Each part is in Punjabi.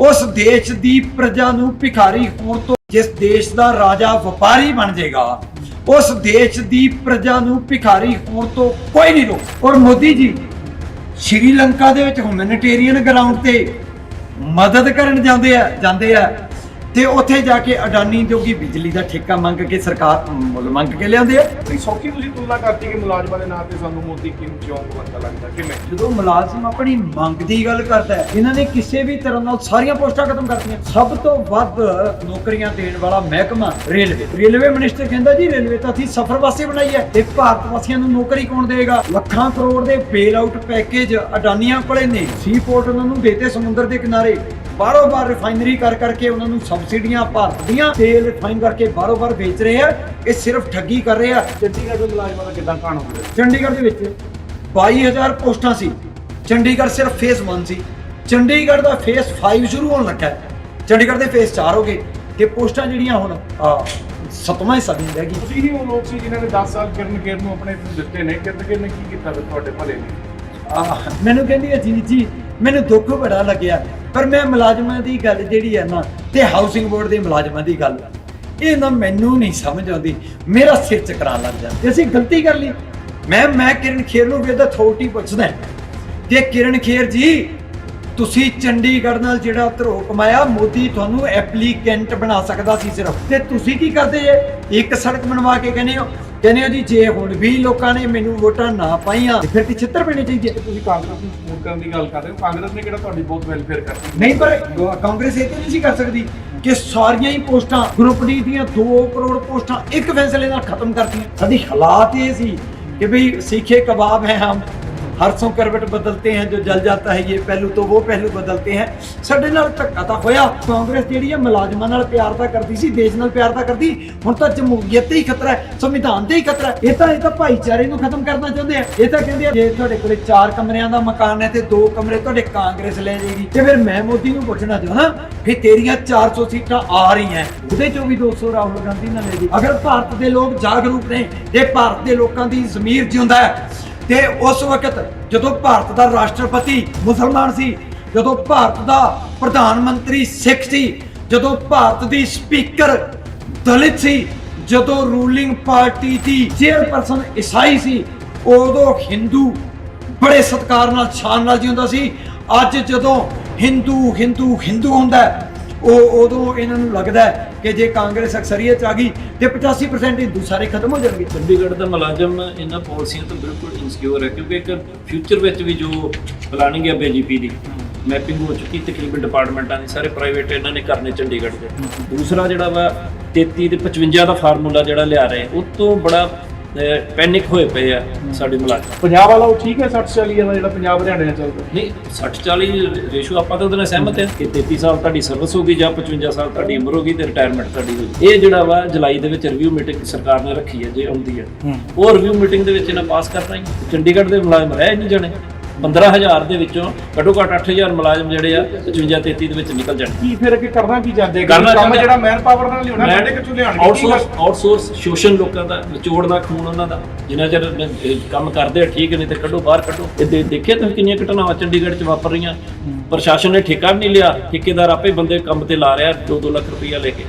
ਉਸ ਦੇਸ਼ ਦੀ ਪ੍ਰਜਾ ਨੂੰ ਭਿਖਾਰੀ ਹੋਣ ਤੋਂ ਜਿਸ ਦੇਸ਼ ਦਾ ਰਾਜਾ ਵਪਾਰੀ ਬਣ ਜਾਏਗਾ, ਉਸ ਦੇਸ਼ ਦੀ ਪ੍ਰਜਾ ਨੂੰ ਭਿਖਾਰੀ ਹੋਣ ਤੋਂ ਕੋਈ ਨਹੀਂ ਰੋਕ ਔਰ ਮੋਦੀ ਜੀ ਸ਼੍ਰੀਲੰਕਾ ਦੇ ਵਿੱਚ ਹਿਊਮੈਨਿਟੇਰੀਅਨ ਗਰਾਊਂਡ ਤੇ ਮਦਦ ਕਰਨ ਜਾਂਦੇ ਆ ਜਾਂਦੇ ਆ। ਤੇ ਉੱਥੇ ਜਾ ਕੇ ਅਡਾਨੀ ਜੋਗੀ ਬਿਜਲੀ ਦਾ ਠੇਕਾ ਮੰਗ ਕੇ ਸਰਕਾਰ ਮੁੱਲ ਮੰਗ ਕੇ ਲਿਆਉਂਦੇ ਆ। ਬੜੀ ਸੌਖੀ ਤੁਸੀਂ ਤੁਲਨਾ ਕਰਤੀ ਕਿ ਮੁਲਾਜ਼ਮਾਂ ਦੇ ਨਾਂ ਤੇ ਸਾਨੂੰ ਮੋਦੀ ਕਿਮ ਜੋਂਗ ਵਰਗਾ ਲੱਗਦਾ? ਕਿਵੇਂ? ਜਦੋਂ ਮੁਲਾਜ਼ਮ ਆਪਣੀ ਮੰਗ ਦੀ ਗੱਲ ਕਰਦਾ ਹੈ ਇਹਨਾਂ ਨੇ ਕਿਸੇ ਵੀ ਤਰ੍ਹਾਂ ਨਾਲ ਸਾਰੀਆਂ ਪੋਸਟਾਂ ਖਤਮ ਕਰਤੀਆਂ। ਸਭ ਤੋਂ ਵੱਧ ਨੌਕਰੀਆਂ ਦੇਣ ਵਾਲਾ ਮਹਿਕਮਾ ਰੇਲਵੇ। ਰੇਲਵੇ ਮਿਨਿਸਟਰ ਕਹਿੰਦਾ ਜੀ ਰੇਲਵੇ ਤਾਂ ਅਸੀਂ ਸਫਰ ਵਾਸਤੇ ਬਣਾਈ ਹੈ। ਤੇ ਭਾਰਤ ਵਾਸੀਆਂ ਨੂੰ ਨੌਕਰੀ ਕੌਣ ਦੇਗਾ ਲੱਖਾਂ ਕਰੋੜ ਦੇ ਬੇਲ ਆਊਟ ਪੈਕੇਜ ਅਡਾਨੀਆਂ ਕੋਲੇ ਨੇ। ਸੀ ਪੋਰਟ ਉਹਨਾਂ ਨੂੰ ਦੇਤੇ ਸਮੁੰਦਰ ਦੇ ਕਿਨਾਰੇ। ਬਾਰੋ ਬਾਰ ਰਿਫਾਈਨਰੀ ਕਰ ਕਰਕੇ ਉਹਨਾਂ ਨੂੰ ਸਬਸਿਡੀਆਂ ਭਾਰਤ ਦੀਆਂ ਤੇਲ ਰਿਫਾਈਨ ਕਰਕੇ ਬਾਰੋ ਬਾਰ ਵੇਚ ਰਹੇ ਆ। ਇਹ ਸਿਰਫ ਠੱਗੀ ਕਰ ਰਹੇ ਆ। ਚੰਡੀਗੜ੍ਹ ਦੇ ਮੁਲਾਜ਼ਮਾਂ ਦਾ ਕਿਦਾਂ ਕਾਣ ਹੁੰਦਾ ਚੰਡੀਗੜ੍ਹ ਦੇ ਵਿੱਚ 22000 ਪੋਸਟਾਂ ਸੀ। ਚੰਡੀਗੜ੍ਹ ਸਿਰਫ ਫੇਸ 1 ਸੀ। ਚੰਡੀਗੜ੍ਹ ਦਾ ਫੇਸ 5 ਸ਼ੁਰੂ ਹੋਣ ਲੱਗਾ ਹੈ। ਚੰਡੀਗੜ੍ਹ ਦੇ ਫੇਸ 4 ਹੋ ਗਏ। ਤੇ ਪੋਸਟਾਂ ਜਿਹੜੀਆਂ ਹੁਣ ਆ, ਸੱਤਵਾਂ ਹਿੱਸਾ ਦੀ ਰਹਿ ਗਈ। ਤੁਸੀਂ ਹੀ ਉਹ ਲੋਕ ਸੀ ਜਿਨ੍ਹਾਂ ਨੇ 10 ਸਾਲ ਕਿਰਨ ਖੇਰ ਨੂੰ ਆਪਣੇ ਦਿੱਤੇ ਨੇ। ਕਿਰਨ ਖੇਰ ਨੇ ਕੀ ਕੀਤਾ ਤੁਹਾਡੇ ਭਲੇ ਲਈ ਆਹ, ਮੈਨੂੰ ਕਹਿੰਦੀ ਹੈ ਜੀ ਜੀ ਮੈਨੂੰ ਦੁੱਖ ਬੜਾ ਲੱਗਿਆ। ਪਰ ਮੈਂ ਮੁਲਾਜ਼ਮਾਂ ਦੀ ਗੱਲ ਜਿਹੜੀ ਹੈ ਨਾ, ਤੇ ਹਾਊਸਿੰਗ ਬੋਰਡ ਦੇ ਮੁਲਾਜ਼ਮਾਂ ਦੀ ਗੱਲ ਇਹ ਨਾ ਮੈਨੂੰ ਨਹੀਂ ਸਮਝ ਆਉਂਦੀ। ਮੇਰਾ ਸਿਰ ਚਕਰਾਉਣ ਲੱਗ ਜਾਂਦਾ। ਤੇ ਅਸੀਂ ਗਲਤੀ ਕਰ ਲਈ। ਮੈਂ ਮੈਂ ਕਿਰਨ ਖੇਰ ਨੂੰ ਵਿਦ ਅਥਾਰਟੀ ਪੁੱਛਦਾ ਕਿ ਕਿਰਨ ਖੇਰ ਜੀ, ਤੁਸੀਂ ਚੰਡੀਗੜ੍ਹ ਨਾਲ ਜਿਹੜਾ ਧਰੋ ਕਮਾਇਆ, ਮੋਦੀ ਤੁਹਾਨੂੰ ਐਪਲੀਕੈਂਟ ਬਣਾ ਸਕਦਾ ਸੀ ਸਿਰਫ। ਤੇ ਤੁਸੀਂ ਕੀ ਕਰਦੇ ਜੇ? ਇੱਕ ਸੜਕ ਬਣਵਾ ਕੇ ਕਹਿੰਦੇ ਹੋ ਕਹਿੰਦੇ ਹੋ ਜੀ ਜੇ ਹੁਣ ਵੀ ਲੋਕਾਂ ਨੇ ਮੈਨੂੰ ਵੋਟਾਂ ਨਾ ਪਾਈਆਂ ਫਿਰ ਤੇ ਛਿੱਤਰ ਪੈਣੇ ਚਾਹੀਦੇ ਆ। ਤੁਸੀਂ ਕਾਂਗਰਸ ਨੂੰ ਸਪੋਰਟ ਕਰਨ ਦੀ ਗੱਲ ਕਰ ਹੋ। ਕਾਂਗਰਸ ਨੇ ਕਿਹੜਾ ਤੁਹਾਡੀ ਬਹੁਤ ਵੈਲਫੇਅਰ ਕਰਤੀ? ਨਹੀਂ ਪਰ ਕਾਂਗਰਸ ਇਹ ਤੇ ਨਹੀਂ ਸੀ ਕਰ ਸਕਦੀ ਕਿ ਸਾਰੀਆਂ ਹੀ ਪੋਸਟਾਂ ਗਰੁੱਪ ਡੀ ਦੀਆਂ 2 ਕਰੋੜ ਪੋਸਟਾਂ ਇੱਕ ਫੈਸਲੇ ਨਾਲ ਖਤਮ ਕਰਤੀਆਂ। ਸਾਡੀ ਹਾਲਾਤ ਇਹ ਸੀ ਕਿ ਭਈ ਸਿੱਖੇ ਕਬਾਬ ਹੈ ਹਮ हम हरसों करवट बदलते हैं जो जल जाता है ये पहलू तो वो पहलू बदलते हैं ਸਾਡੇ ਨਾਲ ਧੱਕਾ ਤਾਂ ਹੋਇਆ ਕਾਂਗਰਸ ਜਿਹੜੀ ਹੈ ਮੁਲਾਜ਼ਮਾਂ ਨਾਲ ਪਿਆਰ ਤਾਂ ਕਰਦੀ ਸੀ ਦੇਸ਼ ਨਾਲ ਪਿਆਰ ਤਾਂ ਕਰਦੀ ਹੁਣ ਤਾਂ ਜਮਹੂਰੀਅਤ ਤੇ ਹੀ ਖਤਰਾ ਹੈ ਸੰਵਿਧਾਨ ਤੇ ਹੀ ਖਤਰਾ ਹੈ ਇਹ ਤਾਂ ਇਹ ਤਾਂ ਭਾਈਚਾਰੇ ਨੂੰ ਖਤਮ ਕਰਨਾ ਚਾਹੁੰਦੇ ਆ ਇਹ ਤਾਂ ਕਹਿੰਦੇ ਆ ਜੇ ਤੁਹਾਡੇ ਕੋਲੇ 4 ਕਮਰਿਆਂ ਦਾ ਮਕਾਨ ਹੈ ਤੇ 2 ਕਮਰੇ ਤੁਹਾਡੇ ਕਾਂਗਰਸ ਲੈ ਜਾਏਗੀ ਤੇ ਫਿਰ ਮੈਂ ਮੋਦੀ ਨੂੰ ਪੁੱਛਣਾ ਚਾਹੁੰਦਾ ਫਿਰ ਤੇਰੀਆਂ 400 ਸੀਟਾਂ ਆ ਰਹੀਆਂ ਉਹਦੇ ਚੋਂ ਵੀ 200 ਰਾਹੁਲ ਗਾਂਧੀ ਨਾਲ ਲੈ ਜੀ ਅਗਰ ਭਾਰਤ ਦੇ ਲੋਕ ਜਾਗਰੂਕ ਨੇ ਤੇ ਭਾਰਤ ਦੇ ਲੋਕਾਂ ਦੀ ਜ਼ਮੀਰ ਜਿਉਂਦਾ ਹੈ ਤੇ ਉਸ ਵਕਤ ਜਦੋਂ ਭਾਰਤ ਦਾ ਰਾਸ਼ਟਰਪਤੀ ਮੁਸਲਮਾਨ ਸੀ, ਜਦੋਂ ਭਾਰਤ ਦਾ ਪ੍ਰਧਾਨ ਮੰਤਰੀ ਸਿੱਖ ਸੀ, ਜਦੋਂ ਭਾਰਤ ਦੀ ਸਪੀਕਰ ਦਲਿਤ ਸੀ, ਜਦੋਂ ਰੂਲਿੰਗ ਪਾਰਟੀ ਦੀ ਚੇਅਰਪਰਸਨ ਈਸਾਈ ਸੀ, ਉਦੋਂ ਹਿੰਦੂ ਬੜੇ ਸਤਿਕਾਰ ਨਾਲ, ਸ਼ਾਨ ਨਾਲ ਜਿਉਂਦਾ ਸੀ। ਅੱਜ ਜਦੋਂ ਹਿੰਦੂ ਹਿੰਦੂ ਹਿੰਦੂ ਹੁੰਦਾ ਉਹ ਉਦੋਂ ਇਹਨਾਂ ਨੂੰ ਲੱਗਦਾ ਹੈ ਕਿ ਜੇ ਕਾਂਗਰਸ ਅਕਸਰੀਅਤ ਆ ਗਈ ਤੇ 85% ਹਿੰਦੂ ਸਾਰੇ ਖਤਮ ਹੋ ਜਾਣਗੇ। ਚੰਡੀਗੜ੍ਹ ਦਾ ਮੁਲਾਜ਼ਮ ਇਹਨਾਂ ਪਾਲਿਸੀਆਂ ਤੋਂ ਬਿਲਕੁਲ ਇਨਸਿਕਿਉਰ ਹੈ ਕਿਉਂਕਿ ਇੱਕ ਫਿਊਚਰ ਵਿੱਚ ਵੀ ਜੋ ਪਲਾਨਿੰਗ ਹੈ ਬੀਜੇਪੀ ਦੀ ਮੈਪਿੰਗ ਹੋ ਚੁੱਕੀ ਤਕਰੀਬਨ ਡਿਪਾਰਟਮੈਂਟਾਂ ਦੀ, ਸਾਰੇ ਪ੍ਰਾਈਵੇਟ ਇਹਨਾਂ ਨੇ ਕਰਨੇ ਚੰਡੀਗੜ੍ਹ ਦੇ। ਦੂਸਰਾ ਜਿਹੜਾ ਵਾ 33 ਤੇ 55 ਦਾ ਫਾਰਮੂਲਾ ਜਿਹੜਾ ਲਿਆ ਰਹੇ, ਉਹ ਤੋਂ ਬੜਾ ਪੈਨਿਕ ਹੋਏ ਪਏ ਆ ਸਾਡੇ ਮੁਲਾਜ਼ਮ। ਪੰਜਾਬ ਵਾਲਾ ਉਹ ਠੀਕ ਹੈ 60 40 ਵਾਲਾ ਜਿਹੜਾ ਪੰਜਾਬ ਹਰਿਆਣੇ ਨਾਲ ਚੱਲਦਾ? ਨਹੀਂ 60 40 ਰੇਸ਼ੋ ਆਪਾਂ ਤਾਂ ਉਹਦੇ ਨਾਲ ਸਹਿਮਤ ਹਾਂ ਕਿ 33 ਸਾਲ ਤੁਹਾਡੀ ਸਰਵਿਸ ਹੋਗੀ ਜਾਂ 55 ਸਾਲ ਤੁਹਾਡੀ ਉਮਰ ਹੋਗੀ ਤੇ ਰਿਟਾਇਰਮੈਂਟ ਤੁਹਾਡੀ ਹੋਗੀ ਇਹ ਜਿਹੜਾ ਵਾ ਜੁਲਾਈ ਦੇ ਵਿੱਚ ਰਿਵਿਊ ਮੀਟਿੰਗ ਸਰਕਾਰ ਨੇ ਰੱਖੀ ਹੈ ਜੇ ਆਉਂਦੀ ਹੈ। ਉਹ ਰਿਵਿਊ ਮੀਟਿੰਗ ਦੇ ਵਿੱਚ ਇਹਨਾਂ ਪਾਸ ਕਰਨਾ ਹੀ ਚੰਡੀਗੜ੍ਹ ਦੇ ਮੁਲਾਜ਼ਮ ਰਹਿ ਨਹੀਂ ਜਾਣੇ। 15000 ਦੇ ਵਿੱਚੋਂ ਘੱਟੋ ਘੱਟ 8000 ਮੁਲਾਜ਼ਮ ਜਿਹੜੇ ਆ 55 33 ਦੇ ਵਿੱਚ ਨਿਕਲ ਜਾਣਗੇ। ਕੀ ਫਿਰ ਅੱਗੇ ਕਰਨਾ ਕੀ ਕਰਨਾ ਕੰਮ ਜਿਹੜਾ ਮੈਨ ਪਾਵਰ ਨਾਲ ਲਿਆਉਣਾ ਸਾਡੇ ਕਿੱਥੋਂ ਲਿਆਣਗੇ ਕੀ ਆਊਟਸੋਰਸ ਆਊਟਸੋਰਸ ਸ਼ੋਸ਼ਣ ਲੋਕਾਂ ਦਾ ਨਿਚੋੜਨਾ ਖੂਨ ਉਹਨਾਂ ਦਾ। ਜਿੰਨਾ ਚਿਰ ਕੰਮ ਕਰਦੇ ਆ ਠੀਕ ਨਹੀਂ ਤੇ ਕੱਢੋ ਬਾਹਰ ਕੱਢੋ। ਇਹ ਦੇ- ਦੇਖਿਆ ਤੁਸੀਂ ਕਿੰਨੀਆਂ ਘਟਨਾਵਾਂ ਚੰਡੀਗੜ੍ਹ 'ਚ ਵਾਪਰ ਰਹੀਆਂ? ਪ੍ਰਸ਼ਾਸਨ ਨੇ ਠੇਕਾ ਵੀ ਨਹੀਂ ਲਿਆ। ਠੇਕੇਦਾਰ ਆਪੇ ਬੰਦੇ ਕੰਮ ਤੇ ਲਾ ਰਿਹਾ 2-2 ਲੱਖ ਰੁਪਈਆ ਲੈ ਕੇ।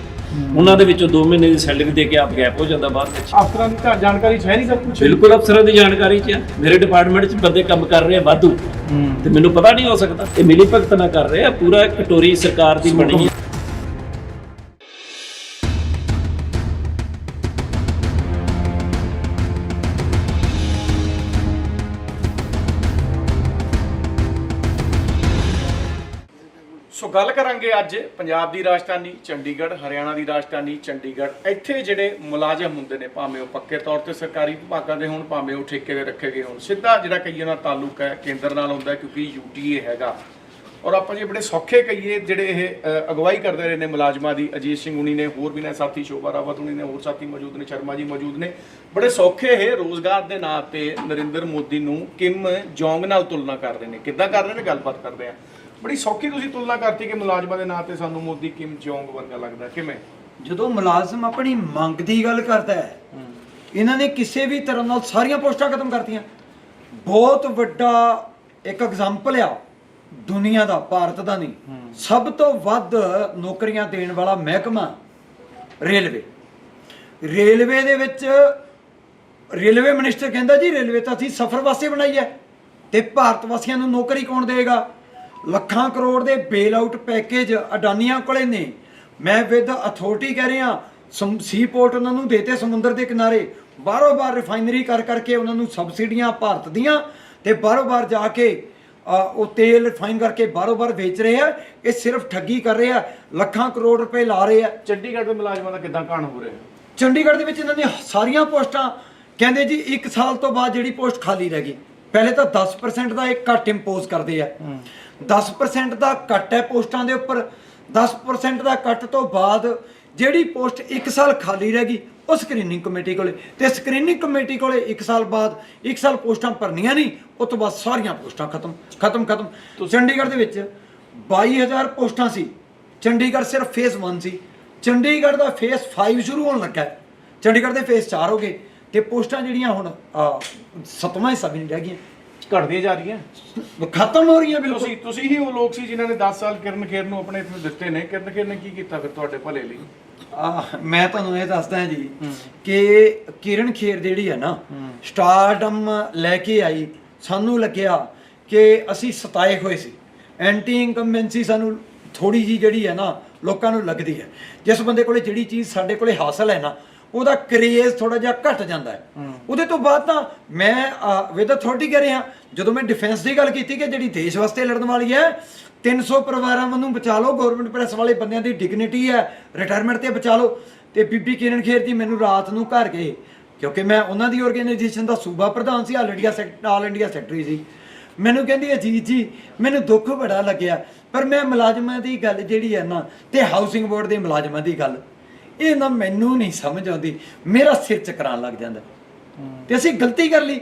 ਉਹਨਾਂ ਦੇ ਵਿੱਚੋਂ 2 ਮਹੀਨੇ ਦੀ ਸੈਲਰੀ ਦੇ ਕੇ ਆਪ ਗੈਪ ਹੋ ਜਾਂਦਾ ਬਾਅਦ ਵਿੱਚ। ਅਫਸਰਾਂ ਦੀ ਤਾਂ ਜਾਣਕਾਰੀ ਹੈ ਨਹੀਂ ਸਭ ਕੁਝ ਬਿਲਕੁਲ ਅਫਸਰਾਂ ਦੀ ਜਾਣਕਾਰੀ 'ਚ ਆ ਮੇਰੇ ਡਿਪਾਰਟਮੈਂਟ 'ਚ ਬੰਦੇ ਕੰਮ ਕਰ ਰਹੇ ਆ ਵਾਧੂ। ਤੇ ਮੈਨੂੰ ਪਤਾ ਨਹੀਂ ਹੋ ਸਕਦਾ। ਇਹ ਮਿਲੀ ਭਗਤ ਨਾ ਕਰ ਰਹੇ ਆ। ਪੂਰਾ ਇੱਕ ਕਟੋਰੀ ਸਰਕਾਰ ਦੀ ਬਣੀ ਹੈ। ਅੱਜ ਪੰਜਾਬ ਦੀ ਰਾਜਧਾਨੀ, ਚੰਡੀਗੜ੍ਹ, ਹਰਿਆਣਾ ਦੀ ਰਾਜਧਾਨੀ, ਚੰਡੀਗੜ੍ਹ, ਇੱਥੇ ਜਿਹੜੇ ਮੁਲਾਜ਼ਮ ਹੁੰਦੇ ਨੇ, ਭਾਵੇਂ ਉਹ ਪੱਕੇ ਤੌਰ ਤੇ ਸਰਕਾਰੀ ਵਿਭਾਗਾਂ ਦੇ ਹੋਣ, ਭਾਵੇਂ ਉਹ ਠੇਕੇ ਦੇ ਰੱਖੇ ਗਏ ਹੋਣ, ਸਿੱਧਾ ਜਿਹੜਾ ਕਈਆਂ ਦਾ ਤਾਲੁਕ ਹੈ, ਕੇਂਦਰ ਨਾਲ ਹੁੰਦਾ ਹੈ, ਕਿਉਂਕਿ ਯੂਟੀਏ ਹੈਗਾ। ਔਰ ਆਪਾਂ ਜੇ ਬੜੇ ਸੌਖੇ ਕਹੀਏ, ਜਿਹੜੇ ਇਹ ਅਗਵਾਈ ਕਰਦੇ ਰਹੇ ਨੇ ਮੁਲਾਜ਼ਮਾਂ ਦੀ, ਅਜੀਤ ਸਿੰਘ ਹੁਣੀ ਨੇ, ਹੋਰ ਵੀ ਨੇ ਸਾਥੀ, ਸ਼ੋਭਾ ਰਾਵਤ ਹੁਣੀ ਨੇ, ਹੋਰ ਸਾਥੀ ਮੌਜੂਦ ਨੇ, ਸ਼ਰਮਾ ਜੀ ਮੌਜੂਦ ਨੇ। ਬੜੇ ਸੌਖੇ ਇਹ ਰੋਜ਼ਗਾਰ ਦੇ ਨਾਂ ਤੇ ਨਰਿੰਦਰ ਮੋਦੀ ਨੂੰ ਕਿਮ ਜੋਂਗ ਨਾਲ ਤੁਲਨਾ ਕਰ ਰਹੇ ਨੇ। ਕਿੱਦਾਂ ਕਰ ਰਹੇ ਨੇ? ਗੱਲਬਾਤ ਕਰਦੇ ਆ ਬੜੀ ਸੌਖੀ ਤੁਸੀਂ ਤੁਲਨਾ ਕਰਤੀ ਕਿ ਮੁਲਾਜ਼ਮਾਂ ਦੇ ਨਾਂ ਤੇ ਸਾਨੂੰ ਮੋਦੀ ਕਿਮ ਜੋਂਗ ਵਰਗਾ ਲੱਗਦਾ ਕਿਵੇਂ? ਜਦੋਂ ਮੁਲਾਜ਼ਮ ਆਪਣੀ ਮੰਗ ਦੀ ਗੱਲ ਕਰਦਾ ਹੈ ਇਹਨਾਂ ਨੇ ਕਿਸੇ ਵੀ ਤਰ੍ਹਾਂ ਨਾਲ ਸਾਰੀਆਂ ਪੋਸਟਾਂ ਖਤਮ ਕਰਤੀਆਂ। ਬਹੁਤ ਵੱਡਾ ਇੱਕ ਐਗਜ਼ਾਮਪਲ ਆ ਦੁਨੀਆ ਦਾ ਭਾਰਤ ਦਾ ਨਹੀਂ। ਸਭ ਤੋਂ ਵੱਧ ਨੌਕਰੀਆਂ ਦੇਣ ਵਾਲਾ ਮਹਿਕਮਾ ਰੇਲਵੇ। ਰੇਲਵੇ ਦੇ ਵਿੱਚ ਰੇਲਵੇ ਮਿਨਿਸਟਰ ਕਹਿੰਦਾ ਜੀ ਰੇਲਵੇ ਤਾਂ ਅਸੀਂ ਸਫ਼ਰ ਵਾਸਤੇ ਬਣਾਈ ਹੈ ਤੇ ਭਾਰਤ ਵਾਸੀਆਂ ਨੂੰ ਨੌਕਰੀ ਕੌਣ ਦੇਗਾ ਲੱਖਾਂ ਕਰੋੜ ਦੇ ਬੇਲ ਆਊਟ ਪੈਕੇਜ ਅਡਾਨੀਆਂ ਕੋਲੇ ਨੇ। ਮੈਂ ਵਿਦ ਅਥਾਰਟੀ ਕਹਿ ਰਿਹਾ ਸੀ ਪੋਰਟ ਉਹਨਾਂ ਨੂੰ ਦੇਤੇ ਸਮੁੰਦਰ ਦੇ ਕਿਨਾਰੇ। ਬਾਰੋ ਬਾਰ ਰਿਫਾਈਨਰੀ ਕਰ ਕਰਕੇ ਉਹਨਾਂ ਨੂੰ ਸਬਸਿਡੀਆਂ ਭਾਰਤ ਦੀਆਂ ਤੇ ਬਾਰੋ ਬਾਰ ਜਾ ਕੇ ਉਹ ਤੇਲ ਰਿਫਾਈਨ ਕਰਕੇ ਬਾਰੋ ਬਾਰ ਵੇਚ ਰਹੇ ਆ। ਇਹ ਸਿਰਫ ਠੱਗੀ ਕਰ ਰਹੇ ਆ ਲੱਖਾਂ ਕਰੋੜ ਰੁਪਏ ਲਾ ਰਹੇ ਆ। ਚੰਡੀਗੜ੍ਹ ਦੇ ਮੁਲਾਜ਼ਮਾਂ ਦਾ ਕਿੱਦਾਂ ਕਾਣ ਹੋ ਰਿਹਾ? ਚੰਡੀਗੜ੍ਹ ਦੇ ਵਿੱਚ ਇਹਨਾਂ ਦੀਆਂ ਸਾਰੀਆਂ ਪੋਸਟਾਂ ਕਹਿੰਦੇ ਜੀ 1 ਸਾਲ ਤੋਂ ਬਾਅਦ ਜਿਹੜੀ ਪੋਸਟ ਖਾਲੀ ਰਹਿ ਗਈ। ਪਹਿਲੇ ਤਾਂ 10% ਦਾ ਇੱਕ ਕੱਟ ਇੰਪੋਜ਼ ਕਰਦੇ ਆ। 10% ਦਾ ਕੱਟ ਹੈ ਪੋਸਟਾਂ ਦੇ ਉੱਪਰ। 10% ਦਾ ਕੱਟ ਤੋਂ ਬਾਅਦ ਜਿਹੜੀ ਪੋਸਟ 1 ਸਾਲ ਖਾਲੀ ਰਹਿ ਗਈ ਉਹ ਸਕਰੀਨਿੰਗ ਕਮੇਟੀ ਕੋਲੇ। ਤੇ ਸਕਰੀਨਿੰਗ ਕਮੇਟੀ ਕੋਲੇ 1 ਸਾਲ ਬਾਅਦ 1 ਸਾਲ ਪੋਸਟਾਂ ਭਰਨੀਆਂ ਨਹੀਂ ਉਸ ਤੋਂ ਬਾਅਦ ਸਾਰੀਆਂ ਪੋਸਟਾਂ ਖਤਮ ਖਤਮ ਖਤਮ। ਚੰਡੀਗੜ੍ਹ ਦੇ ਵਿੱਚ 22000 ਪੋਸਟਾਂ ਸੀ। ਚੰਡੀਗੜ੍ਹ ਸਿਰਫ ਫੇਸ 1 ਸੀ। ਚੰਡੀਗੜ੍ਹ ਦਾ ਫੇਸ 5 ਸ਼ੁਰੂ ਹੋਣ ਲੱਗਾ। ਚੰਡੀਗੜ੍ਹ ਦੇ ਫੇਸ 4 ਹੋ ਗਏ। ਤੇ ਪੋਸਟਾਂ ਜਿਹੜੀਆਂ ਹੁਣ ਸੱਤਵਾਂ ਹਿੱਸਾ ਵੀ ਨਹੀਂ ਰਹਿ ਗਈਆਂ। ਘਟਦੀਆਂ ਜਾ ਰਹੀਆਂ। ਖਤਮ ਹੋ ਰਹੀਆਂ ਬਿਲਕੁਲ। ਤੁਸੀਂ ਤੁਸੀਂ ਹੀ ਉਹ ਲੋਕ ਸੀ ਜਿਨ੍ਹਾਂ ਨੇ 10 ਸਾਲ ਕਿਰਨ ਖੇਰ ਨੂੰ ਆਪਣੇ ਇੱਥੇ ਦਿੱਤੇ ਨੇ। ਕਿਰਨ ਖੇਰ ਨੇ ਕੀ ਕੀਤਾ ਫਿਰ ਤੁਹਾਡੇ ਭਲੇ ਲਈ? ਮੈਂ ਤੁਹਾਨੂੰ ਇਹ ਦੱਸਦਾ ਜੀ ਕਿ ਕਿਰਨ ਖੇਰ ਜਿਹੜੀ ਹੈ ਨਾ ਸਟਾਰਡਮ ਲੈ ਕੇ ਆਈ। ਸਾਨੂੰ ਲੱਗਿਆ ਕਿ ਅਸੀਂ ਸਤਾਏ ਹੋਏ ਸੀ। ਐਂਟੀ ਇਨਕੰਬੈਂਸੀ ਸਾਨੂੰ ਥੋੜੀ ਜੀ ਜਿਹੜੀ ਹੈ ਨਾ ਲੋਕਾਂ ਨੂੰ ਲੱਗਦੀ ਹੈ। ਜਿਸ ਬੰਦੇ ਕੋਲੇ ਜਿਹੜੀ ਚੀਜ਼ ਸਾਡੇ ਕੋਲੇ ਹਾਸਲ ਹੈ ਨਾ ਉਹਦਾ ਕਰੇਜ਼ ਥੋੜਾ ਜਿਹਾ ਘਟ ਜਾਂਦਾ ਹੈ। ਉਹਦੇ ਤੋਂ ਬਾਅਦ ਤਾਂ ਮੈਂ ਵਿਦ ਅਥਾਰਟੀ ਕਹਿ ਰਿਹਾ ਜਦੋਂ ਮੈਂ ਡਿਫੈਂਸ ਦੀ ਗੱਲ ਕੀਤੀ ਕਿ ਜਿਹੜੀ ਦੇਸ਼ ਵਾਸਤੇ ਲੜਨ ਵਾਲੀ ਹੈ 300 ਪਰਿਵਾਰਾਂ ਨੂੰ ਬਚਾ ਲਓ ਗਵਰਨਮੈਂਟ ਪ੍ਰੈਸ ਵਾਲੇ ਬੰਦਿਆਂ ਦੀ ਡਿਗਨਿਟੀ ਹੈ ਰਿਟਾਇਰਮੈਂਟ ਤੇ ਬਚਾ ਲਓ। ਤੇ ਬੀਬੀ ਕਿਰਨ ਖੇਰ ਜੀ ਮੈਨੂੰ ਰਾਤ ਨੂੰ ਘਰ ਗਏ ਕਿਉਂਕਿ ਮੈਂ ਉਹਨਾਂ ਦੀ ਆਰਗੇਨਾਈਜੇਸ਼ਨ ਦਾ ਸੂਬਾ ਪ੍ਰਧਾਨ ਸੀ all India sector all India secretary ਸੀ। ਮੈਨੂੰ ਕਹਿੰਦੀ ਅਜੀਤ ਜੀ ਮੈਨੂੰ ਦੁੱਖ ਬੜਾ ਲੱਗਿਆ ਪਰ ਮੈਂ ਮੁਲਾਜ਼ਮਾਂ ਦੀ ਗੱਲ ਜਿਹੜੀ ਹੈ ਨਾ ਤੇ ਹਾਊਸਿੰਗ ਬੋਰਡ ਦੇ ਮੁਲਾਜ਼ਮਾਂ ਦੀ ਗੱਲ ਇਹ ਨਾ ਮੈਨੂੰ ਨਹੀਂ ਸਮਝ ਆਉਂਦੀ ਮੇਰਾ ਸਿਰ ਚਕਰਾਉਣ ਲੱਗ ਜਾਂਦਾ। ਤੇ ਅਸੀਂ ਗਲਤੀ ਕਰ ਲਈ।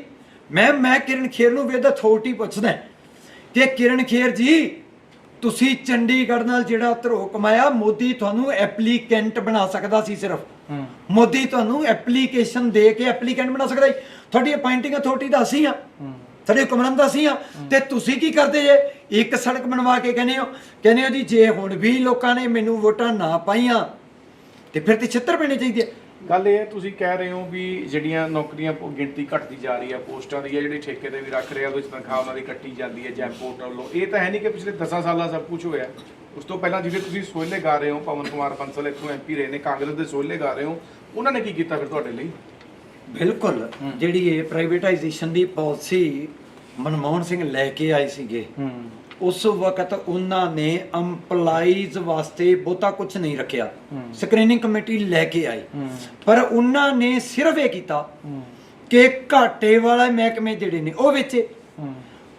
ਮੈਂ ਮੈਂ ਕਿਰਨ ਖੇਰ ਨੂੰ ਵਿਦ ਅਥਾਰਟੀ ਪੁੱਛਦਾ ਕਿ ਕਿਰਨ ਖੇਰ ਜੀ ਤੁਸੀਂ ਚੰਡੀਗੜ੍ਹ ਨਾਲ ਜਿਹੜਾ ਧਰੋ ਕਮਾਇਆ ਮੋਦੀ ਤੁਹਾਨੂੰ ਐਪਲੀਕੈਂਟ ਬਣਾ ਸਕਦਾ ਸੀ ਸਿਰਫ। ਮੋਦੀ ਤੁਹਾਨੂੰ ਐਪਲੀਕੇਸ਼ਨ ਦੇ ਕੇ ਐਪਲੀਕੈਂਟ ਬਣਾ ਸਕਦਾ ਸੀ। ਤੁਹਾਡੀ ਅਪਾਇੰਟਿੰਗ ਅਥਾਰਟੀ ਦਾ ਅਸੀਂ ਆ ਸਾਡੇ ਹੁਕਮਰਾਨ ਦਾ ਅਸੀਂ ਆ ਤੇ ਤੁਸੀਂ ਕੀ ਕਰਦੇ ਜੇ? ਇੱਕ ਸੜਕ ਬਣਵਾ ਕੇ ਕਹਿੰਦੇ ਹੋ ਕਹਿੰਦੇ ਹੋ ਜੀ ਜੇ ਹੁਣ ਵੀ ਲੋਕਾਂ ਨੇ ਮੈਨੂੰ ਵੋਟਾਂ ਨਾ ਪਾਈਆਂ ਤੇ ਫਿਰ ਤੇ ਛਿੱਤਰ ਪੈਣੇ ਚਾਹੀਦੇ ਆ। ਗੱਲ ਇਹ ਹੈ ਤੁਸੀਂ ਕਹਿ ਰਹੇ ਹੋ ਵੀ ਜਿਹੜੀਆਂ ਨੌਕਰੀਆਂ ਪ- ਗਿਣਤੀ ਘਟਦੀ ਜਾ ਰਹੀ ਹੈ ਪੋਸਟਾਂ ਦੀ ਹੈ ਜਿਹੜੀ ਠੇਕੇ ਤੇ ਵੀ ਰੱਖ ਰਹੇ ਆ ਉਹਦੇ 'ਚ ਤਨਖਾਹ ਉਹਨਾਂ ਦੀ ਕੱਟੀ ਜਾਂਦੀ ਹੈ ਜੈਮ ਪੋਰਟ ਵੱਲੋਂ। ਇਹ ਤਾਂ ਹੈ ਨਹੀਂ ਕਿ ਪਿਛਲੇ 10 ਸਾਲਾਂ ਸਭ ਕੁਝ ਹੋਇਆ। ਉਸ ਤੋਂ ਪਹਿਲਾਂ ਜਿਵੇਂ ਤੁਸੀਂ ਸੋਹਲੇ ਗਾ ਰਹੇ ਹੋ ਪਵਨ ਕੁਮਾਰ ਬੰਸਲ ਇੱਥੋਂ ਐਮਪੀ ਰਹੇ ਨੇ ਕਾਂਗਰਸ ਦੇ ਸੋਹਲੇ ਗਾ ਰਹੇ ਹੋ ਉਹਨਾਂ ਨੇ ਕੀ ਕੀਤਾ ਫਿਰ ਤੁਹਾਡੇ ਲਈ? ਬਿਲਕੁਲ। ਜਿਹੜੀ ਇਹ ਪ੍ਰਾਈਵੇਟਾਈਜੇਸ਼ਨ ਦੀ ਪਾਲਿਸੀ ਮਨਮੋਹਨ ਸਿੰਘ ਲੈ ਕੇ ਆਏ ਸੀਗੇ। ਉਸ ਵਕਤ ਉਹਨਾਂ ਨੇ EMPLOYEES ਵਾਸਤੇ ਬਹੁਤਾ ਕੁਝ ਨਹੀਂ ਰੱਖਿਆ। ਸਕਰੀਨਿੰਗ ਕਮੇਟੀ ਲੈ ਕੇ ਆਈ। ਪਰ ਉਹਨਾਂ ਨੇ ਸਿਰਫ ਇਹ ਕੀਤਾ ਕਿ ਘਾਟੇ ਵਾਲੇ ਮਹਿਕਮੇ ਜਿਹੜੇ ਨੇ ਉਹ ਵੇਚੇ।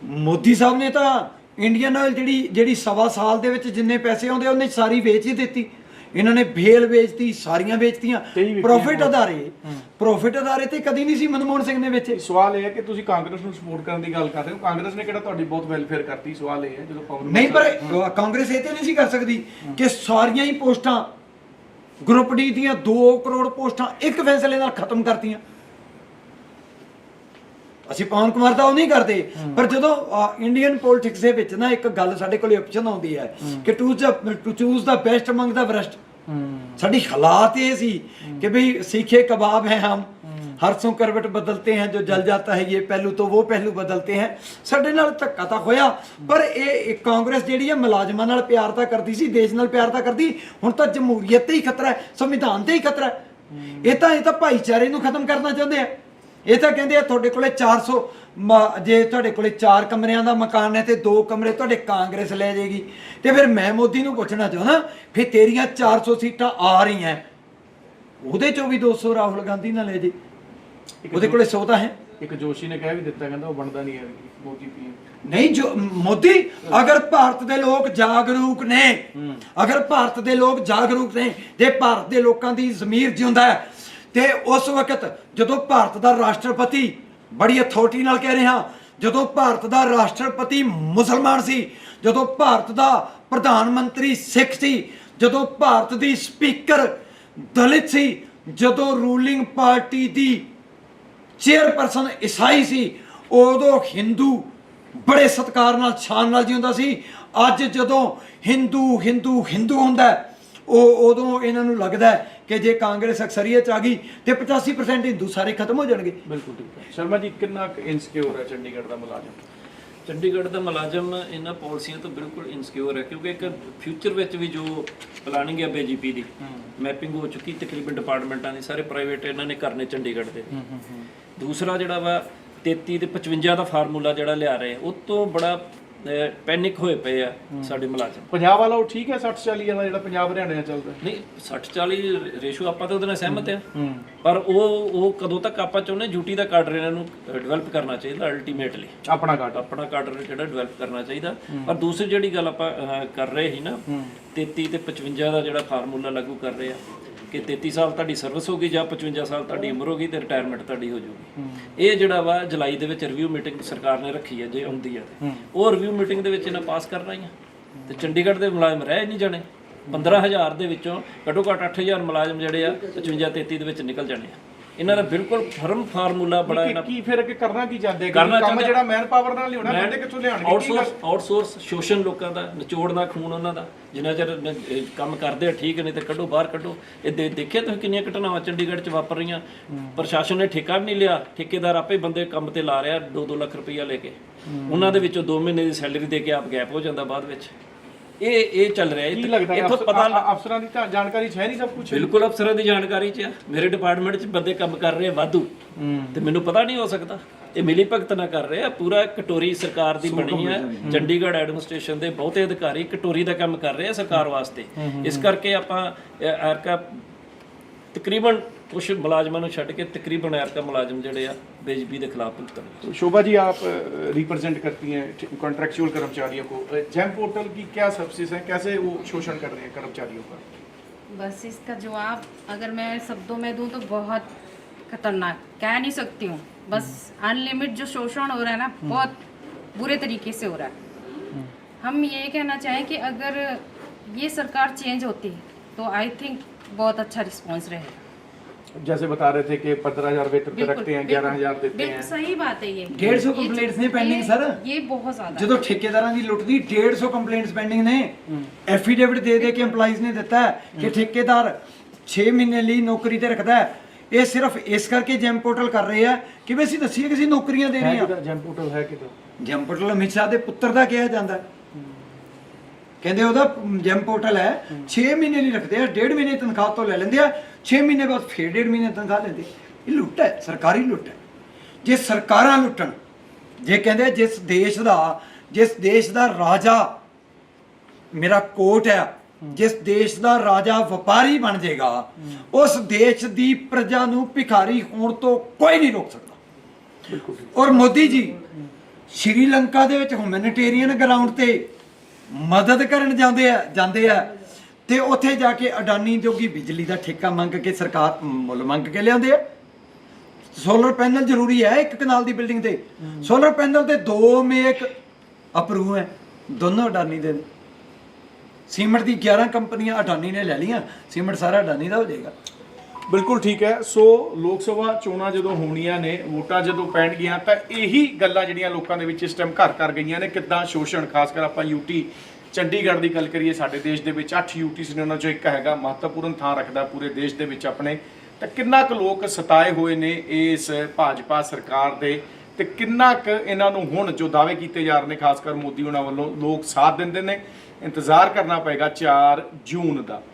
ਮੋਦੀ ਸਾਹਿਬ ਨੇ ਤਾਂ ਇੰਡੀਅਨ ਆਇਲ ਜਿਹੜੀ ਜਿਹੜੀ ਸਵਾ ਸਾਲ ਦੇ ਵਿੱਚ ਜਿੰਨੇ ਪੈਸੇ ਆਉਂਦੇ ਉਹਨੇ ਸਾਰੀ ਵੇਚ ਹੀ ਦਿੱਤੀ। ਇਹਨਾਂ ਨੇ ਭੇਲ ਵੇਚਤੀ ਸਾਰੀਆਂ ਵੇਚਤੀਆਂ। ਪ੍ਰੋਫਿਟ ਅਦਾਰੇ। ਪ੍ਰੋਫਿਟ ਅਦਾਰੇ ਤੇ ਕਦੀ ਨਹੀਂ ਸੀ ਮਨਮੋਹਨ ਸਿੰਘ ਨੇ ਵੇਚੇ। ਸਵਾਲ ਇਹ ਹੈ ਕਿ ਤੁਸੀਂ ਕਾਂਗਰਸ ਨੂੰ ਸਪੋਰਟ ਕਰਨ ਦੀ ਗੱਲ ਕਰ ਰਹੇ ਹੋ। ਕਾਂਗਰਸ ਨੇ ਕਿਹੜਾ ਤੁਹਾਡੀ ਬਹੁਤ ਵੈਲਫੇਅਰ ਕਰਤੀ? ਸਵਾਲ ਇਹ ਹੈ ਜਦੋਂ ਪਵਨ ਨਹੀਂ ਪਰ ਕਾਂਗਰਸ ਇਹ ਤੇ ਨਹੀਂ ਸੀ ਕਰ ਸਕਦੀ ਕਿ ਸਾਰੀਆਂ ਹੀ ਪੋਸਟਾਂ ਗਰੁੱਪ ਡੀ ਦੀਆਂ 2 ਕਰੋੜ ਪੋਸਟਾਂ ਇੱਕ ਫੈਸਲੇ ਨਾਲ ਖਤਮ ਕਰਤੀਆਂ। ਅਸੀਂ ਪਵਨ ਕੁਮਾਰ ਦਾ ਉਹ ਨਹੀਂ ਕਰਦੇ। ਪਰ ਜਦੋਂ ਇੰਡੀਅਨ ਪੋਲਿਟਿਕਸ ਦੇ ਵਿੱਚ ਨਾ ਇੱਕ ਗੱਲ ਸਾਡੇ ਕੋਲੇ ਆਪਸ਼ਨ ਆਉਂਦੀ ਹੈ ਕਿ to choose the best among the worst ਸਾਡੀ ਹਾਲਾਤ ਇਹ ਸੀ ਕਿ ਭਈ ਸਿੱਖੇ ਕਬਾਬ ਹੈ ਹਮ ਹਰਸੋਂ ਕਰਵਟ ਬਦਲਤੇ ਹੈ ਜੋ ਜਲ ਜਾਤਾ ਹੈ ਇਹ ਪਹਿਲੂ ਤੋਂ ਉਹ ਪਹਿਲੂ ਬਦਲਤੇ ਹੈ। ਸਾਡੇ ਨਾਲ ਧੱਕਾ ਤਾਂ ਹੋਇਆ ਪਰ ਇਹ ਕਾਂਗਰਸ ਜਿਹੜੀ ਹੈ ਮੁਲਾਜ਼ਮਾਂ ਨਾਲ ਪਿਆਰ ਤਾਂ ਕਰਦੀ ਸੀ ਦੇਸ਼ ਨਾਲ ਪਿਆਰ ਤਾਂ ਕਰਦੀ ਹੁਣ ਤਾਂ ਜਮਹੂਰੀਅਤ ਤੇ ਹੀ ਖਤਰਾ ਹੈ ਸੰਵਿਧਾਨ ਤੇ ਹੀ ਖਤਰਾ ਹੈ। ਇਹ ਤਾਂ ਇਹ ਤਾਂ ਭਾਈਚਾਰੇ ਨੂੰ ਖਤਮ ਕਰਨਾ ਚਾਹੁੰਦੇ ਆ। ਇਹ ਤਾਂ ਕਹਿੰਦੇ ਆ ਤੁਹਾਡੇ ਕੋਲੇ 400 ਮ- ਜੇ ਤੁਹਾਡੇ ਕੋਲੇ 4 ਕਮਰਿਆਂ ਦਾ ਮਕਾਨ ਹੈ ਤੇ 2 ਕਮਰੇ ਤੁਹਾਡੇ ਕਾਂਗਰਸ ਲੈ ਜਾਏਗੀ ਤੇ ਫਿਰ ਮੈਂ ਮੋਦੀ ਨੂੰ ਪੁੱਛਣਾ ਚਾਹੁੰਦਾ ਫਿਰ ਤੇਰੀਆਂ 400 ਸੀਟਾਂ ਆ ਰਹੀਆਂ। ਉਹਦੇ ਚੋਂ ਵੀ 200 ਰਾਹੁਲ ਗਾਂਧੀ ਨਾਲ ਲੈ ਜੇ। ਉਹਦੇ ਕੋਲੇ 100 ਤਾਂ ਹੈ। ਇੱਕ ਜੋਸ਼ੀ ਨੇ ਕਹਿ ਵੀ ਦਿੱਤਾ ਕਹਿੰਦਾ ਉਹ ਬਣਦਾ ਨਹੀਂ ਹੈ ਮੋਦੀ ਪੀਐਮ। ਨਹੀਂ ਜੋ ਮੋਦੀ ਅਗਰ ਭਾਰਤ ਦੇ ਲੋਕ ਜਾਗਰੂਕ ਨੇ ਅਗਰ ਭਾਰਤ ਦੇ ਲੋਕ ਜਾਗਰੂਕ ਨੇ ਜੇ ਭਾਰਤ ਦੇ ਲੋਕਾਂ ਦੀ ਜ਼ਮੀਰ ਜਿਉਂਦਾ ਹੈ ਤੇ ਉਸ ਵਕਤ ਜਦੋਂ ਭਾਰਤ ਦਾ ਰਾਸ਼ਟਰਪਤੀ ਬੜੀ ਅਥਾਰਟੀ ਨਾਲ ਕਹਿ ਰਿਹਾ ਜਦੋਂ ਭਾਰਤ ਦਾ ਰਾਸ਼ਟਰਪਤੀ ਮੁਸਲਮਾਨ ਸੀ ਜਦੋਂ ਭਾਰਤ ਦਾ ਪ੍ਰਧਾਨ ਮੰਤਰੀ ਸਿੱਖ ਸੀ ਜਦੋਂ ਭਾਰਤ ਦੀ ਸਪੀਕਰ ਦਲਿਤ ਸੀ ਜਦੋਂ ਰੂਲਿੰਗ ਪਾਰਟੀ ਦੀ ਚੇਅਰਪਰਸਨ ਈਸਾਈ ਸੀ ਉਦੋਂ ਹਿੰਦੂ ਬੜੇ ਸਤਿਕਾਰ ਨਾਲ ਸ਼ਾਨ ਨਾਲ ਜਿਉਂਦਾ ਸੀ। ਅੱਜ ਜਦੋਂ ਹਿੰਦੂ ਹਿੰਦੂ ਹਿੰਦੂ ਹੁੰਦਾ ਹੈ, ਉਹ ਉਦੋਂ ਇਹਨਾਂ ਨੂੰ ਲੱਗਦਾ ਹੈ ਕਿ ਜੇ ਕਾਂਗਰਸ ਅਕਸਰੀਅਤ ਆ ਗਈ ਤੇ 85% ਹਿੰਦੂ ਸਾਰੇ ਖਤਮ ਹੋ ਜਾਣਗੇ। ਬਿਲਕੁਲ ਠੀਕ ਹੈ। ਸ਼ਰਮਾ ਜੀ ਕਿੰਨਾ ਇਨਸਿਕਿਉਰ ਹੈ ਚੰਡੀਗੜ੍ਹ ਦਾ ਮੁਲਾਜ਼ਮ? ਚੰਡੀਗੜ੍ਹ ਦਾ ਮੁਲਾਜ਼ਮ ਇਹਨਾਂ ਪਾਲਿਸੀਆਂ ਤੋਂ ਬਿਲਕੁਲ ਇਨਸਿਕਿਉਰ ਹੈ ਕਿਉਂਕਿ ਇੱਕ ਫਿਊਚਰ ਵਿੱਚ ਵੀ ਜੋ ਪਲਾਨਿੰਗ ਹੈ ਬੀਜੇਪੀ ਦੀ ਮੈਪਿੰਗ ਹੋ ਚੁੱਕੀ ਤਕਰੀਬਨ ਡਿਪਾਰਟਮੈਂਟਾਂ ਦੀ ਸਾਰੇ ਪ੍ਰਾਈਵੇਟ ਇਹਨਾਂ ਨੇ ਕਰਨੇ ਚੰਡੀਗੜ੍ਹ ਦੇ। ਦੂਸਰਾ ਜਿਹੜਾ ਵਾ 33 ਤੇ 55 ਦਾ ਫਾਰਮੂਲਾ ਜਿਹੜਾ ਲਿਆ ਰਹੇ ਉਹ ਤੋਂ ਬੜਾ ਪੈਨਿਕ ਹੋਏ ਪਏ ਆ ਸਾਡੇ ਮੁਲਾਜ਼ਮ। ਪੰਜਾਬ ਵਾਲਾ ਉਹ ਠੀਕ ਹੈ 60 40 ਵਾਲਾ ਜਿਹੜਾ ਪੰਜਾਬ ਹਰਿਆਣੇ ਨਾਲ ਚੱਲਦਾ ਨਹੀਂ 60 40 ਰੇਸ਼ੋ ਆਪਾਂ ਤਾਂ ਉਹਦੇ ਨਾਲ ਸਹਿਮਤ ਆ ਪਰ ਉਹ ਉਹ ਕਦੋਂ ਤੱਕ ਆਪਾਂ ਚਾਹੁੰਦੇ ਡਿਊਟੀ ਦਾ ਕਾਡਰ ਇਹਨਾਂ ਨੂੰ ਡਿਵੈਲਪ ਕਰਨਾ ਚਾਹੀਦਾ ਅਲਟੀਮੇਟਲੀ ਆਪਣਾ ਘਾਟ ਆਪਣਾ ਕਾਡਰ ਜਿਹੜਾ ਡਿਵੈਲਪ ਕਰਨਾ ਚਾਹੀਦਾ। ਪਰ ਦੂਸਰੀ ਜਿਹੜੀ ਗੱਲ ਆਪਾਂ ਕਰ ਰਹੇ ਸੀ ਨਾ 33 ਤੇ 55 ਦਾ ਜਿਹੜਾ ਫਾਰਮੂਲਾ ਲਾਗੂ ਕਰ ਰਹੇ ਆ ਕਿ 33 ਸਾਲ ਤੁਹਾਡੀ ਸਰਵਿਸ ਹੋਗੀ ਜਾਂ 55 ਸਾਲ ਤੁਹਾਡੀ ਉਮਰ ਹੋਗੀ ਤੇ ਰਿਟਾਇਰਮੈਂਟ ਤੁਹਾਡੀ ਹੋ ਜਾਊਗੀ। ਇਹ ਜਿਹੜਾ ਵਾ ਜੁਲਾਈ ਦੇ ਵਿੱਚ ਰਿਵਿਊ ਮੀਟਿੰਗ ਸਰਕਾਰ ਨੇ ਰੱਖੀ ਹੈ ਜੇ ਆਉਂਦੀ ਹੈ ਤੇ। ਉਹ ਰਿਵਿਊ ਮੀਟਿੰਗ ਦੇ ਵਿੱਚ ਇਹਨਾਂ ਪਾਸ ਕਰਨਾ ਹੀ ਆ ਤੇ ਚੰਡੀਗੜ੍ਹ ਦੇ ਮੁਲਾਜ਼ਮ ਰਹਿ ਨਹੀਂ ਜਾਣੇ। 15000 ਦੇ ਵਿੱਚੋਂ ਘੱਟੋ ਘੱਟ 8000 ਮੁਲਾਜ਼ਮ ਜਿਹੜੇ ਆ 55 33 ਦੇ ਵਿੱਚ ਨਿਕਲ ਜਾਣੇ ਆ। ਇਹਨਾਂ ਦਾ ਬਿਲਕੁਲ ਫਰਮ ਫਾਰਮੂਲਾ ਬੜਾ ਇਹਨਾਂ ਕੀ ਫਿਰ ਅੱਗੇ ਕਰਨਾ ਕੀ ਚਾਹੁੰਦੇ ਕਰਨਾ ਕੰਮ ਜਿਹੜਾ ਮੈਨ ਪਾਵਰ ਨਾਲ ਲਿਆਉਣਾ ਬੰਦੇ ਕਿੱਥੋਂ ਲਿਆਣਗੇ ਕੀ ਆਊਟਸੋਰਸ ਆਊਟਸੋਰਸ ਸ਼ੋਸ਼ਣ ਲੋਕਾਂ ਦਾ ਨਿਚੋੜਨਾ ਖੂਨ ਉਹਨਾਂ ਦਾ। ਜਿੰਨਾ ਚਿਰ ਕੰਮ ਕਰਦੇ ਆ ਠੀਕ ਨਹੀਂ ਤੇ ਕੱਢੋ ਬਾਹਰ ਕੱਢੋ। ਇਹ ਦੇਖਿਆ ਤੁਸੀਂ ਕਿੰਨੀਆਂ ਘਟਨਾਵਾਂ ਚੰਡੀਗੜ੍ਹ 'ਚ ਵਾਪਰ ਰਹੀਆਂ ਪ੍ਰਸ਼ਾਸਨ ਨੇ ਠੇਕਾ ਵੀ ਨਹੀਂ ਲਿਆ। ਠੇਕੇਦਾਰ ਆਪੇ ਬੰਦੇ ਕੰਮ ਤੇ ਲਾ ਰਿਹਾ 2-2 ਲੱਖ ਰੁਪਈਆ ਲੈ ਕੇ। ਉਹਨਾਂ ਦੇ ਵਿੱਚੋਂ 2 ਮਹੀਨੇ ਦੀ ਸੈਲਰੀ ਦੇ ਕੇ ਆਪ ਗੈਪ ਹੋ ਜਾਂਦਾ ਬਾਅਦ ਵਿੱਚ। ਇਹ ਇਹ ਚੱਲ ਰਿਹਾ ਕੀ ਲੱਗਦਾ ਹੈ? ਇੱਥੋਂ ਅਫਸਰ- ਪਤਾ ਅ- ਅਫਸਰਾਂ ਦੀ ਤਾਂ ਜਾਣਕਾਰੀ 'ਚ ਹੈ ਨਹੀਂ ਸਭ ਕੁਝ ਬਿਲਕੁਲ ਅਫਸਰਾਂ ਦੀ ਜਾਣਕਾਰੀ 'ਚ ਆ। ਮੇਰੇ ਡਿਪਾਰਟਮੈਂਟ 'ਚ ਬੰਦੇ ਕੰਮ ਕਰ ਰਹੇ ਆ ਵਾਧੂ। ਤੇ ਮੈਨੂੰ ਪਤਾ ਨਹੀਂ ਹੋ ਸਕਦਾ। ਇਹ ਮਿਲੀ ਭਗਤ ਨਾ ਕਰ ਰਹੇ ਆ। ਪੂਰਾ ਕਟੋਰੀ ਸਰਕਾਰ ਦੀ ਬਣੀ ਹੈ ਚੰਡੀਗੜ੍ਹ ਐਡਮਿਨਿਸਟ੍ਰੇਸ਼ਨ ਦੇ ਬਹੁਤੇ ਅਧਿਕਾਰੀ ਕਟੋਰੀ ਦਾ ਕੰਮ ਕਰ ਰਹੇ ਆ ਸਰਕਾਰ ਵਾਸਤੇ। ਇਸ ਕਰਕੇ ਆਪਾਂ ਐਰਕਾ ਤਕਰੀਬਨ ਕੁਝ ਮੁਲਾਜ਼ਮਾਂ ਨੂੰ ਛੱਡ ਕੇ ਤਕਰੀਬਨ ਐਰਕਾ ਮੁਲਾਜ਼ਮ ਜਿਹੜੇ ਆ ਬੀਜੇਪੀ ਦੇ ਖਿਲਾਫ ਭੁਗਤਣਗੇ शोभा जी आप रिप्रेजेंट करती हैं कॉन्ट्रेक्चुअल कर्मचारियों को जैम पोर्टल की क्या सर्विसेज हैं कैसे वो शोषण कर रहे हैं कर्मचारियों का बस इसका जवाब अगर मैं शब्दों में दूं तो बहुत खतरनाक कह नहीं सकती हूँ बस अनलिमिट जो शोषण हो रहा है ना बहुत बुरे तरीके से हो रहा है हम ये कहना चाहें कि अगर ये सरकार चेंज होती तो आई थिंक बहुत अच्छा रिस्पॉन्स रहेगा जैसे बता रहे थे कि पंद्रह हजार वेतन पे रखते हैं ग्यारह हजार देते बिल्कुल हैं सही बात है ये 150 ये- complaints ਨੇ pending, ये- sir। ये बहुत ज्यादा ਜਦੋਂ ਠੇਕੇਦਾਰਾਂ ਦੀ ਲੁੱਟ ਦੀ 150 ਕੰਪਲੇਂਟਸ ਪੈਂਡਿੰਗ ਨੇ ਐਫੀਡੇਵਿਟ ਦੇ ਦੇ ਕੇ EMPLOYEES ਨੇ ਦਿੱਤਾ ਹੈ ਕਿ ਠੇਕੇਦਾਰ 6 ਮਹੀਨੇ ਲਈ ਨੌਕਰੀ ਤੇ ਰੱਖਦਾ ਹੈ ਇਹ ਸਿਰਫ ਇਸ ਕਰਕੇ ਜੈਮ ਪੋਰਟਲ ਕਰ ਰਹੇ ਆ ਕਿ ਵੀ ਅਸੀਂ ਦੱਸੀਏ ਕਿ ਅਸੀਂ ਨੌਕਰੀਆਂ ਦੇ ਰਹੇ ਹਾਂ जैम पोर्टल है किधर ਜੈਮ ਪੋਰਟਲ ਅਮਿਤ ਸ਼ਾਹ ਦੇ ਪੁੱਤਰ ਦਾ ਕਿਹਾ ਜਾਂਦਾ ਹੈ। ਕਹਿੰਦੇ ਉਹਦਾ ਜੈਮ ਪੋਰਟਲ ਹੈ 6 ਮਹੀਨੇ ਲਈ ਰੱਖਦੇ ਆ ਡੇਢ ਮਹੀਨੇ ਤਨਖਾਹ ਤੋਂ ਲੈ ਲੈਂਦੇ ਆ 6 ਮਹੀਨੇ ਬਾਅਦ ਫੇਰ ਡੇਢ ਮਹੀਨੇ ਤਨਖਾਹ ਲੈਂਦੇ ਇਹ ਲੁੱਟ ਹੈ ਸਰਕਾਰੀ ਲੁੱਟ ਹੈ। ਜੇ ਸਰਕਾਰਾਂ ਲੁੱਟਣ ਜੇ ਕਹਿੰਦੇ ਜਿਸ ਦੇਸ਼ ਦਾ ਜਿਸ ਦੇਸ਼ ਦਾ ਰਾਜਾ ਮੇਰਾ ਕੋਟ ਹੈ ਜਿਸ ਦੇਸ਼ ਦਾ ਰਾਜਾ ਵਪਾਰੀ ਬਣ ਜਾਏਗਾ ਉਸ ਦੇਸ਼ ਦੀ ਪ੍ਰਜਾ ਨੂੰ ਭਿਖਾਰੀ ਹੋਣ ਤੋਂ ਕੋਈ ਨਹੀਂ ਰੋਕ ਸਕਦਾ। ਔਰ ਮੋਦੀ ਜੀ ਸ਼੍ਰੀਲੰਕਾ ਦੇ ਵਿੱਚ ਹਿਊਮੈਨਿਟੇਰੀਅਨ ਗਰਾਊਂਡ ਤੇ ਮਦਦ ਕਰਨ ਜਾਂਦੇ ਆ ਜਾਂਦੇ ਆ। ਤੇ ਉੱਥੇ ਜਾ ਕੇ ਅਡਾਨੀ ਜੋਗੀ ਬਿਜਲੀ ਦਾ ਠੇਕਾ ਮੰਗ ਕੇ ਸਰਕਾਰ ਮੁੱਲ ਮੰਗ ਕੇ ਲਿਆਉਂਦੇ ਆ। ਸੋਲਰ ਪੈਨਲ ਜ਼ਰੂਰੀ ਹੈ ਇੱਕ ਕਨਾਲ ਦੀ ਬਿਲਡਿੰਗ ਤੇ। ਸੋਲਰ ਪੈਨਲ ਤੇ ਦੋ ਮੇਕ ਅਪਰੂਵ ਹੈ, ਦੋਨੋਂ ਅਡਾਨੀ ਦੇ। ਨੇ। ਸੀਮੈਂਟ ਦੀ 11 ਕੰਪਨੀਆਂ ਅਡਾਨੀ ਨੇ ਲੈ ਲਈਆਂ, ਸੀਮੈਂਟ ਸਾਰਾ ਅਡਾਨੀ ਦਾ ਹੋ ਜਾਏਗਾ। ਬਿਲਕੁਲ ਠੀਕ ਹੈ। ਸੋ ਲੋਕ ਸਭਾ ਚੋਣਾਂ ਜਦੋਂ ਹੋਣੀਆਂ ਨੇ, ਵੋਟਾਂ ਜਦੋਂ ਪੈਣਗੀਆਂ, ਤਾਂ ਇਹੀ ਗੱਲਾਂ ਜਿਹੜੀਆਂ ਲੋਕਾਂ ਦੇ ਵਿੱਚ ਇਸ ਟਾਈਮ ਘਰ ਘਰ ਗਈਆਂ ਨੇ। ਕਿੱਦਾਂ ਸ਼ੋਸ਼ਣ, ਖਾਸ ਕਰ ਆਪਾਂ ਯੂਟੀ ਚੰਡੀਗੜ੍ਹ ਦੀ ਗੱਲ ਕਰੀਏ, ਸਾਡੇ ਦੇਸ਼ ਦੇ ਵਿੱਚ 8 ਯੂਟੀਸ ਨੇ ਉਹਨਾਂ ਚੋਂ ਇੱਕ ਹੈਗਾ, ਮਹੱਤਵਪੂਰਨ ਥਾਂ ਰੱਖਦਾ ਪੂਰੇ ਦੇਸ਼ ਦੇ ਵਿੱਚ ਆਪਣੇ। ਤਾਂ ਕਿੰਨਾ ਕੁ ਲੋਕ ਸਤਾਏ ਹੋਏ ਨੇ ਇਸ ਭਾਜਪਾ ਸਰਕਾਰ ਦੇ? ਤੇ ਕਿੰਨਾ ਕੁ ਇਹਨਾਂ ਨੂੰ ਹੁਣ ਜੋ ਦਾਅਵੇ ਕੀਤੇ ਜਾ ਰਹੇ ਨੇ, ਖਾਸ ਕਰ ਮੋਦੀ ਉਹਨਾਂ ਵੱਲੋਂ ਲੋਕ ਸਾਥ ਦਿੰਦੇ ਨੇ, ਇੰਤਜ਼ਾਰ ਕਰਨਾ ਪਏਗਾ 4 ਜੂਨ ਦਾ।